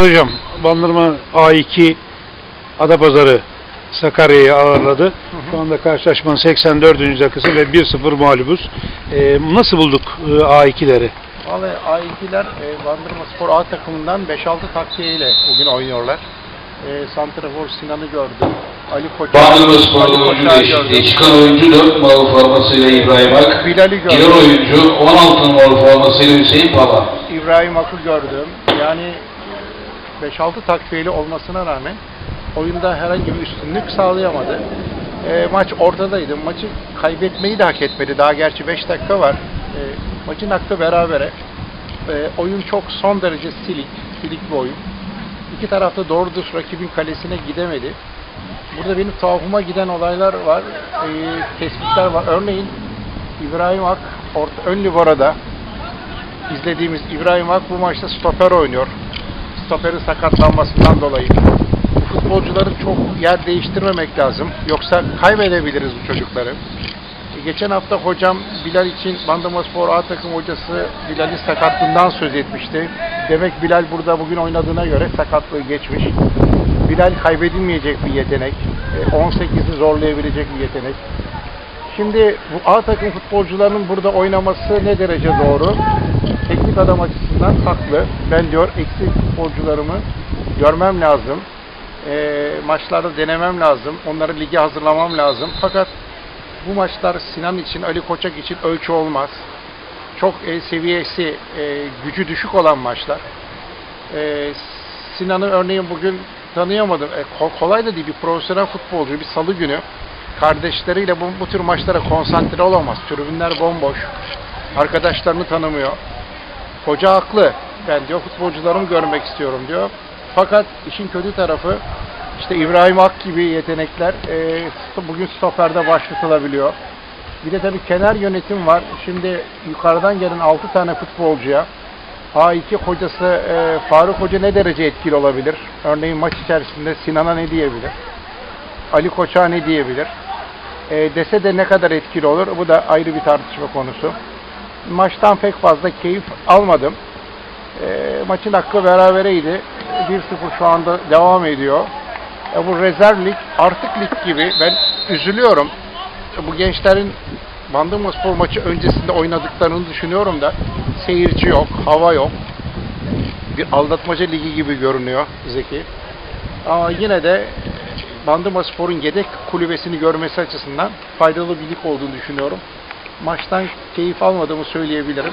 Hocam Bandırma A2 Adapazarı Sakarya'yı ağırladı. Şu anda karşılaşmanın 84. dakikası ve 1-0 mağlubuz. Ee, nasıl bulduk e, A2'leri? Vallahi A2'ler e, Bandırma Spor A takımından 5-6 takviyeyle bugün oynuyorlar. E, Santrafor Sinan'ı gördüm. Ali Koç. Bandırma Spor'da oyuncu değişikliği. Çıkan oyuncu 4 numaralı formasıyla İbrahim Ak. Bilal'i gördüm. Giren oyuncu 16 numaralı formasıyla Hüseyin Pala. İbrahim Ak'ı gördüm. Yani 5-6 takviyeli olmasına rağmen oyunda herhangi bir üstünlük sağlayamadı. E, maç ortadaydı. Maçı kaybetmeyi de hak etmedi. Daha gerçi 5 dakika var. E, maçın hakkı berabere. E, oyun çok son derece silik. Silik bir oyun. İki tarafta doğru düz rakibin kalesine gidemedi. Burada benim tuhafıma giden olaylar var. E, tespitler var. Örneğin İbrahim Ak orta, ön liborada izlediğimiz İbrahim Ak bu maçta stoper oynuyor. Stoperin sakatlanmasından dolayı. Bu futbolcuların çok yer değiştirmemek lazım. Yoksa kaybedebiliriz bu çocukları. E, Geçen hafta hocam Bilal için Bandırma Spor A takım hocası Bilal'in sakatlığından söz etmişti. Demek Bilal burada bugün oynadığına göre sakatlığı geçmiş. Bilal kaybedilmeyecek bir yetenek. E, 18'i zorlayabilecek bir yetenek. Şimdi bu A takım futbolcularının burada oynaması ne derece doğru? Adam açısından haklı. Ben diyor eksik futbolcularımı görmem lazım. Eee, maçlarda denemem lazım. Onları lige hazırlamam lazım. Fakat bu maçlar Sinan için, Ali Koçak için ölçü olmaz. Çok e, seviyesi, e, gücü düşük olan maçlar. E, Sinan'ı örneğin bugün tanıyamadım. E, ko- kolay da değil bir profesyonel futbolcu. Bir salı günü kardeşleriyle bu, bu tür maçlara konsantre olamaz. Tribünler bomboş. Arkadaşlarını tanımıyor. Hoca haklı. Ben diyor futbolcularımı görmek istiyorum diyor. Fakat işin kötü tarafı işte İbrahim Ak gibi yetenekler e, bugün stoperde başlatılabiliyor. Bir de tabii kenar yönetim var. Şimdi yukarıdan gelen 6 tane futbolcuya A2 hocası e, Faruk Hoca ne derece etkili olabilir? Örneğin maç içerisinde Sinan'a ne diyebilir? Ali Koç'a ne diyebilir? E, dese de ne kadar etkili olur? Bu da ayrı bir tartışma konusu. Maçtan pek fazla keyif almadım. E, maçın hakkı berabereydi. 1-0 şu anda devam ediyor. E, bu rezerv lig artık lig gibi. Ben üzülüyorum. E, bu gençlerin Bandırma Spor maçı öncesinde oynadıklarını düşünüyorum da seyirci yok, hava yok. Bir aldatmaca ligi gibi görünüyor Zeki. Ama yine de Bandırma Spor'un yedek kulübesini görmesi açısından faydalı bir lig olduğunu düşünüyorum. Maçtan keyif almadığımı söyleyebilirim.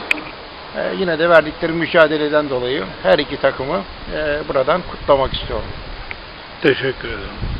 Ee, yine de verdikleri mücadeleden dolayı her iki takımı e, buradan kutlamak istiyorum. Teşekkür ederim.